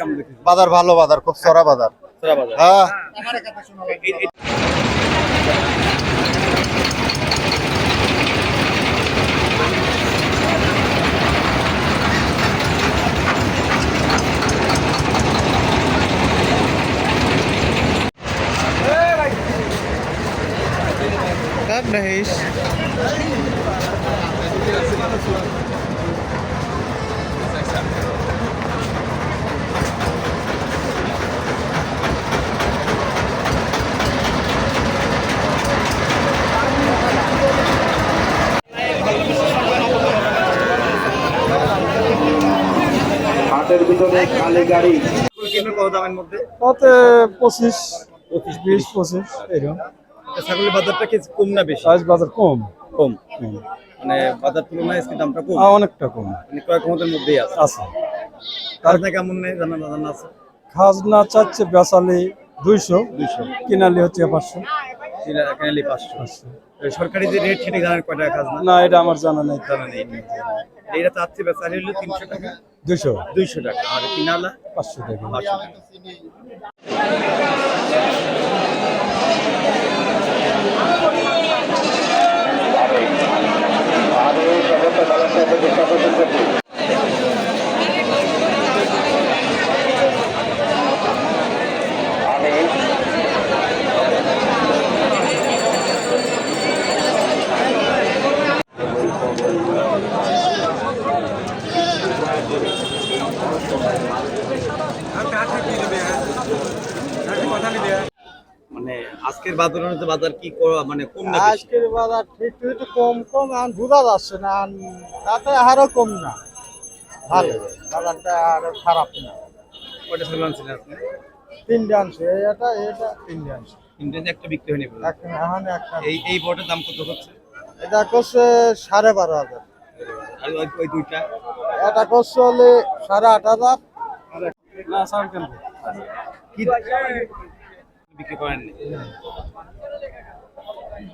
কেমন দেখেছেন বাজার ভালো বাজার খুব চড়া বাজার। চড়া বাজার। হ্যাঁ। এই- এই- Kap ভিতরে খালি গাড়ি। কত দামের মধ্যে? তাতে পঁচিশ পঁচিশ বিশ পঁচিশ এরকম। ছাগলের বাজারটা কি কম না বেশি? আজ বাজার কম। কম। মানে বাজার তুলনায় আজকে দামটা কম? অনেকটা কম। মানে কয়েক মতের মধ্যেই আছে। আছে। খাজনা কেমন নেই? জানা জানা আছে? খাজনা চাচ্ছে বেচালি দুইশো দুইশো। কিনালি হচ্ছে পাঁচশো। কেনালি পাঁচশো। পাঁচশো। সরকারি যে রেট সেটা জানেন কয় টাকা খাজনা? না এটা আমার জানা নেই। জানা নেই। এইটা চাচ্ছে বেচারি হলো তিনশো টাকা। দুইশো? দুইশো টাকা। আর কিনালা পাঁচশো টাকা। পাঁচশো টাকা। মানে আজকের বাজার বাজার কি মানে কম না আজকের বাজার একটু একটু কম কম এখন বোঝা যাচ্ছে না তাতে আরও কম না। ভালো বাজারটা আর খারাপ না। আপনি? তিনটে আনছে এটা এটা তিনটে আনছে। তিনটে একটা বিক্রি হয়নি এখন একটা এই এই বটের দাম কত হচ্ছে? এটা করছে সাড়ে বারো হাজার। আর ওই দুইটা? এটা করছে হলে সাড়ে আট হাজার বিক্রি করেননি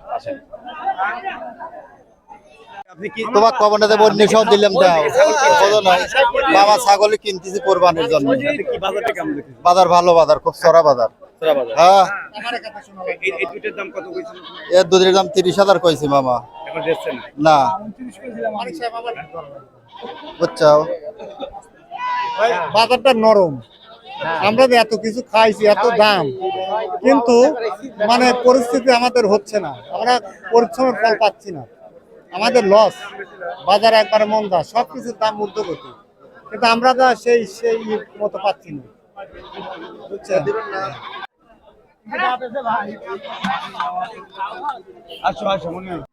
আচ্ছা তোমার নিশাও দিলাম দাও বাবা ছাগল কিনতেছি কোরবানির জন্য বাজার ভালো বাজার খুব চড়া বাজার হ্যাঁ এর দুধের দাম তিরিশ হাজার কইছি মামা না বুঝছ? বাজারটা নরম। আমরা যে এত কিছু খাইছি এত দাম কিন্তু মানে পরিস্থিতি আমাদের হচ্ছে না। আমরা পরিশ্রমের ফল পাচ্ছি না। আমাদের লস বাজার একবারে মন্দা সব কিছুর দাম ঊর্ধ্বগতি। কিন্তু আমরা তো সেই সেই মতো পাচ্ছি না। বুঝছেন আসো আসো মনে হয়।